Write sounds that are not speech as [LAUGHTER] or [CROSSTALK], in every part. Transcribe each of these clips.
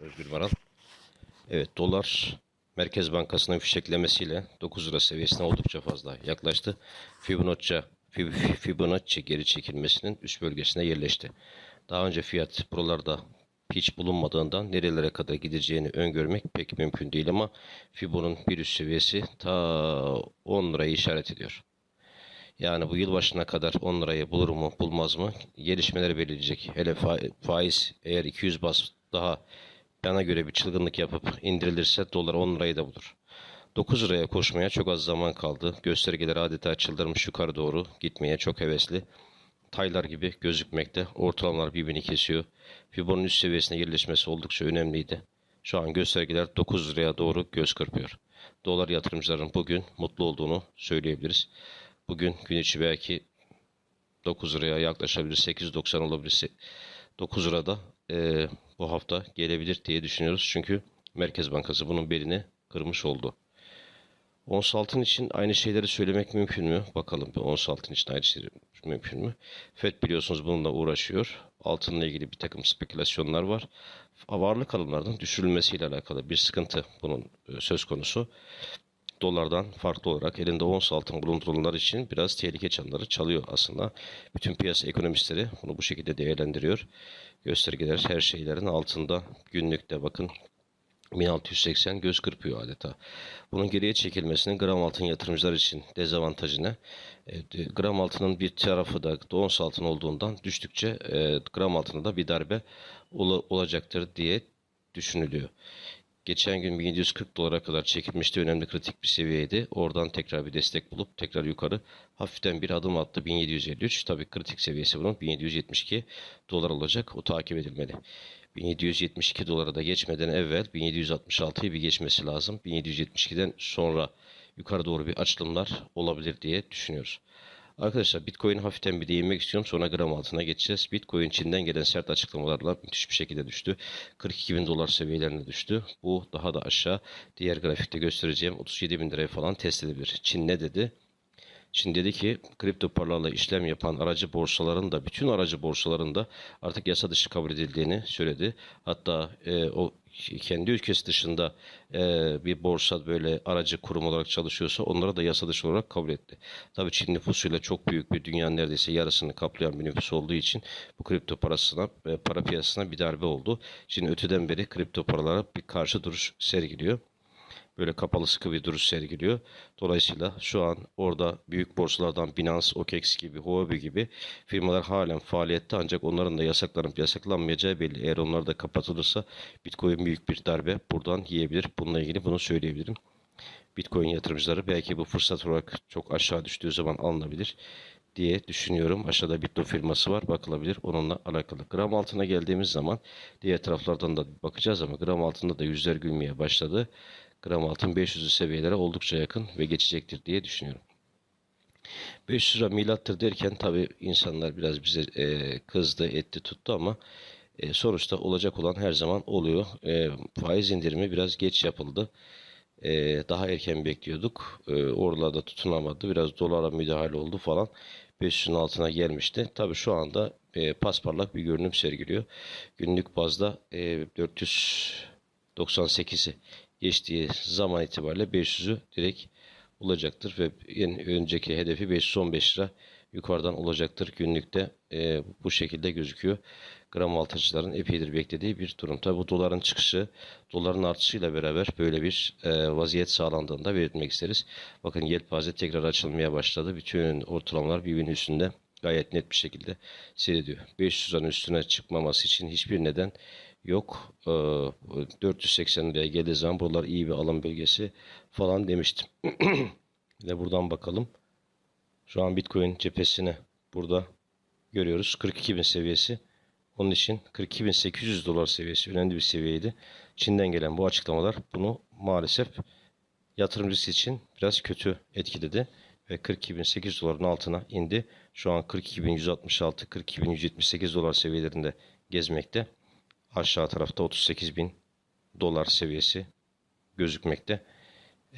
Özgür Maral. Evet dolar Merkez Bankası'nın fişeklemesiyle 9 lira seviyesine oldukça fazla yaklaştı. Fibonacci, Fib- Fibonacci geri çekilmesinin üst bölgesine yerleşti. Daha önce fiyat buralarda hiç bulunmadığından nerelere kadar gideceğini öngörmek pek mümkün değil ama Fibo'nun bir üst seviyesi ta 10 lirayı işaret ediyor. Yani bu yıl başına kadar 10 lirayı bulur mu bulmaz mı gelişmeleri belirleyecek. Hele fa- faiz eğer 200 bas daha bana göre bir çılgınlık yapıp indirilirse dolar 10 lirayı da bulur. 9 liraya koşmaya çok az zaman kaldı. Göstergeler adeta çıldırmış yukarı doğru gitmeye çok hevesli. Taylar gibi gözükmekte. Ortalamalar birbirini kesiyor. Fibon'un üst seviyesine yerleşmesi oldukça önemliydi. Şu an göstergeler 9 liraya doğru göz kırpıyor. Dolar yatırımcıların bugün mutlu olduğunu söyleyebiliriz. Bugün gün içi belki 9 liraya yaklaşabilir, 8.90 olabilir. 9 lirada eee, bu hafta gelebilir diye düşünüyoruz. Çünkü Merkez Bankası bunun belini kırmış oldu. Ons altın için aynı şeyleri söylemek mümkün mü? Bakalım bir ons altın için aynı şey mümkün mü? FED biliyorsunuz bununla uğraşıyor. Altınla ilgili bir takım spekülasyonlar var. Varlık alımlarının düşürülmesiyle alakalı bir sıkıntı bunun e, söz konusu. Dolardan farklı olarak elinde ons altın bulunduranlar için biraz tehlike çanları çalıyor aslında. Bütün piyasa ekonomistleri bunu bu şekilde değerlendiriyor. Göstergeler her şeylerin altında. Günlükte bakın 1680 göz kırpıyor adeta. Bunun geriye çekilmesinin gram altın yatırımcılar için dezavantajı ne? E, gram altının bir tarafı da ons altın olduğundan düştükçe e, gram altına da bir darbe ola- olacaktır diye düşünülüyor. Geçen gün 1740 dolara kadar çekilmişti. Önemli kritik bir seviyeydi. Oradan tekrar bir destek bulup tekrar yukarı hafiften bir adım attı. 1753. Tabii kritik seviyesi bunun 1772 dolar olacak. O takip edilmeli. 1772 dolara da geçmeden evvel 1766'yı bir geçmesi lazım. 1772'den sonra yukarı doğru bir açılımlar olabilir diye düşünüyoruz. Arkadaşlar Bitcoin hafiften bir değinmek istiyorum. Sonra gram altına geçeceğiz. Bitcoin Çin'den gelen sert açıklamalarla müthiş bir şekilde düştü. 42 bin dolar seviyelerine düştü. Bu daha da aşağı. Diğer grafikte göstereceğim 37 bin liraya falan test edebilir. Çin ne dedi? Çin dedi ki kripto paralarla işlem yapan aracı borsaların da bütün aracı borsaların da artık yasa dışı kabul edildiğini söyledi. Hatta e, o kendi ülkesi dışında e, bir borsa böyle aracı kurum olarak çalışıyorsa onlara da yasa dışı olarak kabul etti. Tabii Çin nüfusuyla çok büyük bir dünyanın neredeyse yarısını kaplayan bir nüfus olduğu için bu kripto parasına e, para piyasasına bir darbe oldu. Çin öteden beri kripto paralara bir karşı duruş sergiliyor böyle kapalı sıkı bir duruş sergiliyor. Dolayısıyla şu an orada büyük borsalardan Binance, OKEX gibi, Huobi gibi firmalar halen faaliyette ancak onların da yasaklanıp yasaklanmayacağı belli. Eğer onlar da kapatılırsa Bitcoin büyük bir darbe buradan yiyebilir. Bununla ilgili bunu söyleyebilirim. Bitcoin yatırımcıları belki bu fırsat olarak çok aşağı düştüğü zaman alınabilir diye düşünüyorum. Aşağıda Bitto firması var bakılabilir onunla alakalı. Gram altına geldiğimiz zaman diğer taraflardan da bakacağız ama gram altında da yüzler gülmeye başladı. Gram altın 500'lü seviyelere oldukça yakın ve geçecektir diye düşünüyorum. 500 lira milattır derken tabi insanlar biraz bize e, kızdı, etti, tuttu ama e, sonuçta olacak olan her zaman oluyor. E, faiz indirimi biraz geç yapıldı. E, daha erken bekliyorduk. E, oralarda tutunamadı. Biraz dolara müdahale oldu falan. 500'ün altına gelmişti. Tabi şu anda e, pasparlak bir görünüm sergiliyor. Günlük bazda e, 498'i geçtiği zaman itibariyle 500'ü direkt olacaktır ve en önceki hedefi 515 lira yukarıdan olacaktır. Günlükte e, bu şekilde gözüküyor. Gram altıcıların epeydir beklediği bir durum. Tabi bu doların çıkışı, doların artışıyla beraber böyle bir e, vaziyet sağlandığını da belirtmek isteriz. Bakın yelpaze tekrar açılmaya başladı. Bütün ortalamalar birbirinin üstünde gayet net bir şekilde seyrediyor. 500 liranın üstüne çıkmaması için hiçbir neden yok. E, 480 liraya geldiği zaman buralar iyi bir alım bölgesi falan demiştim. [CLEARS THROAT] Ve buradan bakalım. Şu an Bitcoin cephesini burada görüyoruz. 42.000 seviyesi. Onun için 42.800 dolar seviyesi önemli bir seviyeydi. Çin'den gelen bu açıklamalar bunu maalesef yatırımcısı için biraz kötü etkiledi. Ve 42.800 doların altına indi. Şu an 42.166, 42.178 dolar seviyelerinde gezmekte. Aşağı tarafta 38.000 dolar seviyesi gözükmekte.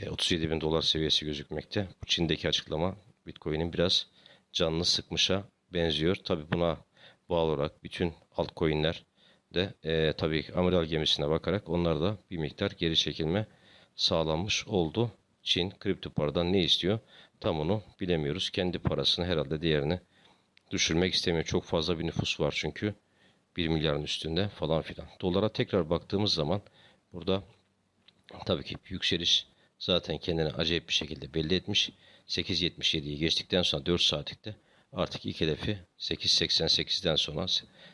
E, 37 bin dolar seviyesi gözükmekte. Bu Çin'deki açıklama Bitcoin'in biraz canını sıkmışa benziyor. Tabi buna bağlı olarak bütün altcoin'ler de e, tabii amiral gemisine bakarak onlar da bir miktar geri çekilme sağlanmış oldu. Çin kripto paradan ne istiyor? Tam onu bilemiyoruz. Kendi parasını herhalde diğerini düşürmek istemiyor. Çok fazla bir nüfus var çünkü. 1 milyarın üstünde falan filan. Dolara tekrar baktığımız zaman burada tabii ki yükseliş zaten kendini acayip bir şekilde belli etmiş. 8.77'yi geçtikten sonra 4 saatlikte artık ilk hedefi 8.88'den sonra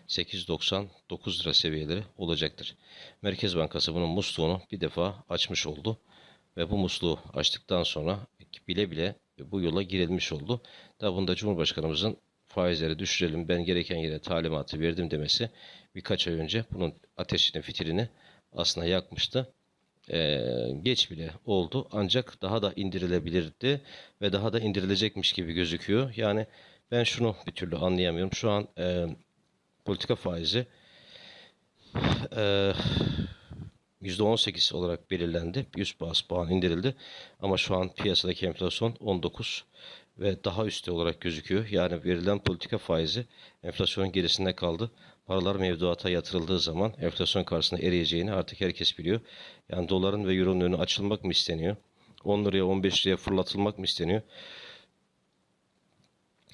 8.99 lira seviyeleri olacaktır. Merkez Bankası bunun musluğunu bir defa açmış oldu ve bu musluğu açtıktan sonra bile bile bu yola girilmiş oldu. Da bunda Cumhurbaşkanımızın faizleri düşürelim ben gereken yere talimatı verdim demesi birkaç ay önce bunun ateşini fitilini aslında yakmıştı. Ee, geç bile oldu ancak daha da indirilebilirdi ve daha da indirilecekmiş gibi gözüküyor. Yani ben şunu bir türlü anlayamıyorum. Şu an e, politika faizi e, %18 olarak belirlendi. 100 bas puan indirildi. Ama şu an piyasadaki enflasyon 19 ve daha üstte olarak gözüküyor. Yani verilen politika faizi enflasyonun gerisinde kaldı. Paralar mevduata yatırıldığı zaman enflasyon karşısında eriyeceğini artık herkes biliyor. Yani doların ve euronun önü açılmak mı isteniyor? 10 liraya 15 liraya fırlatılmak mı isteniyor?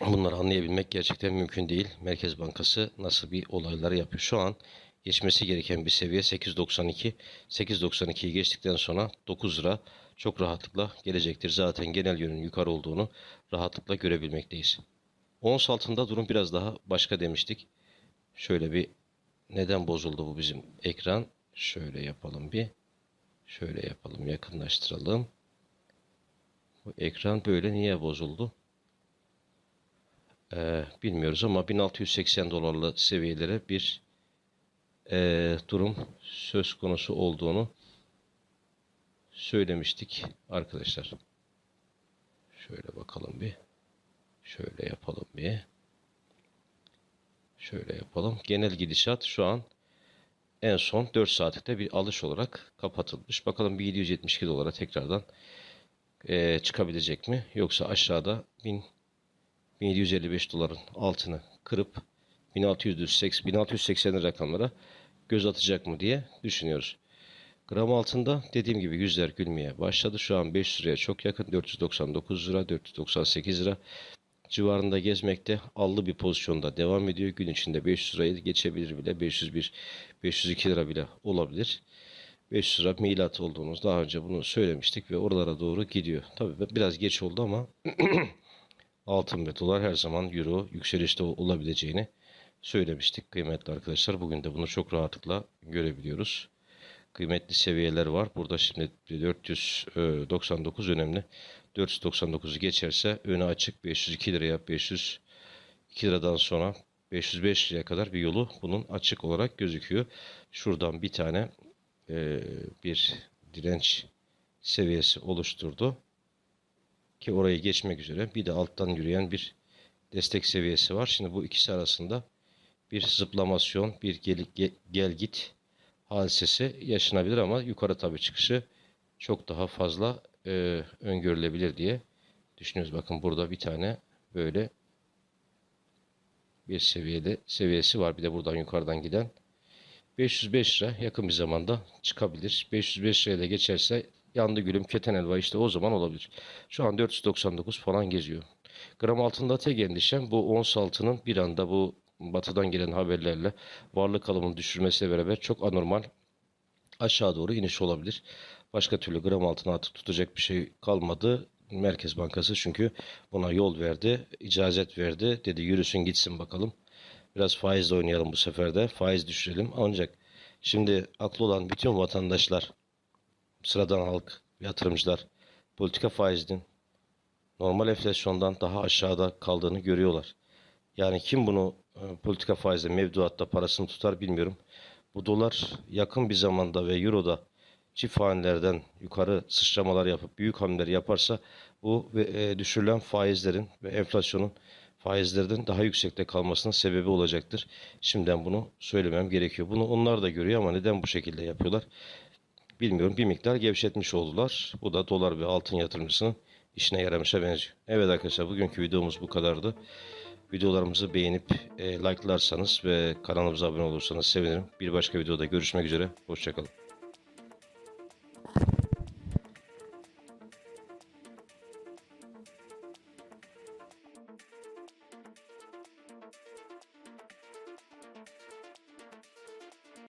Bunları anlayabilmek gerçekten mümkün değil. Merkez Bankası nasıl bir olayları yapıyor? Şu an geçmesi gereken bir seviye 8.92. 8.92'yi geçtikten sonra 9 lira çok rahatlıkla gelecektir. Zaten genel yönün yukarı olduğunu rahatlıkla görebilmekteyiz. Ons altında durum biraz daha başka demiştik. Şöyle bir neden bozuldu bu bizim ekran? Şöyle yapalım bir. Şöyle yapalım yakınlaştıralım. Bu ekran böyle niye bozuldu? Ee, bilmiyoruz ama 1680 dolarlı seviyelere bir e, durum söz konusu olduğunu söylemiştik arkadaşlar. Şöyle bakalım bir. Şöyle yapalım bir. Şöyle yapalım. Genel gidişat şu an en son 4 saatlikte bir alış olarak kapatılmış. Bakalım bir 772 dolara tekrardan e, çıkabilecek mi? Yoksa aşağıda 1000 1755 doların altını kırıp 1680, 1680 rakamlara göz atacak mı diye düşünüyoruz. Gram altında dediğim gibi yüzler gülmeye başladı. Şu an 500 liraya çok yakın. 499 lira, 498 lira civarında gezmekte. Allı bir pozisyonda devam ediyor. Gün içinde 500 lirayı geçebilir bile. 501, 502 lira bile olabilir. 500 lira milat olduğumuz daha önce bunu söylemiştik ve oralara doğru gidiyor. Tabii biraz geç oldu ama [CLEARS THROAT] altın ve dolar her zaman euro yükselişte olabileceğini söylemiştik kıymetli arkadaşlar. Bugün de bunu çok rahatlıkla görebiliyoruz. Kıymetli seviyeler var. Burada şimdi 499 önemli. 499'u geçerse önü açık 502 liraya 502 liradan sonra 505 liraya kadar bir yolu bunun açık olarak gözüküyor. Şuradan bir tane e, bir direnç seviyesi oluşturdu ki orayı geçmek üzere bir de alttan yürüyen bir destek seviyesi var. Şimdi bu ikisi arasında bir zıplamasyon, bir gel, gel, gel git hadisesi yaşanabilir ama yukarı tabi çıkışı çok daha fazla e, öngörülebilir diye düşünüyoruz. Bakın burada bir tane böyle bir seviyede seviyesi var. Bir de buradan yukarıdan giden 505 lira yakın bir zamanda çıkabilir. 505 liraya da geçerse yandı gülüm keten elva işte o zaman olabilir. Şu an 499 falan geziyor. Gram altında tek endişem bu ons altının bir anda bu batıdan gelen haberlerle varlık alımını düşürmesiyle beraber çok anormal aşağı doğru iniş olabilir. Başka türlü gram altına artık tutacak bir şey kalmadı. Merkez Bankası çünkü buna yol verdi, icazet verdi. Dedi yürüsün gitsin bakalım. Biraz faizle oynayalım bu sefer de. Faiz düşürelim. Ancak şimdi aklı olan bütün vatandaşlar, sıradan halk, yatırımcılar politika faizinin normal enflasyondan daha aşağıda kaldığını görüyorlar. Yani kim bunu politika faizle mevduatta parasını tutar bilmiyorum. Bu dolar yakın bir zamanda ve euroda çift hanelerden yukarı sıçramalar yapıp büyük hamleler yaparsa bu e, düşürülen faizlerin ve enflasyonun faizlerden daha yüksekte kalmasının sebebi olacaktır. Şimdiden bunu söylemem gerekiyor. Bunu onlar da görüyor ama neden bu şekilde yapıyorlar? Bilmiyorum. Bir miktar gevşetmiş oldular. Bu da dolar ve altın yatırımcısının işine yaramışa benziyor. Evet arkadaşlar bugünkü videomuz bu kadardı. Videolarımızı beğenip e, like'larsanız ve kanalımıza abone olursanız sevinirim. Bir başka videoda görüşmek üzere. Hoşçakalın.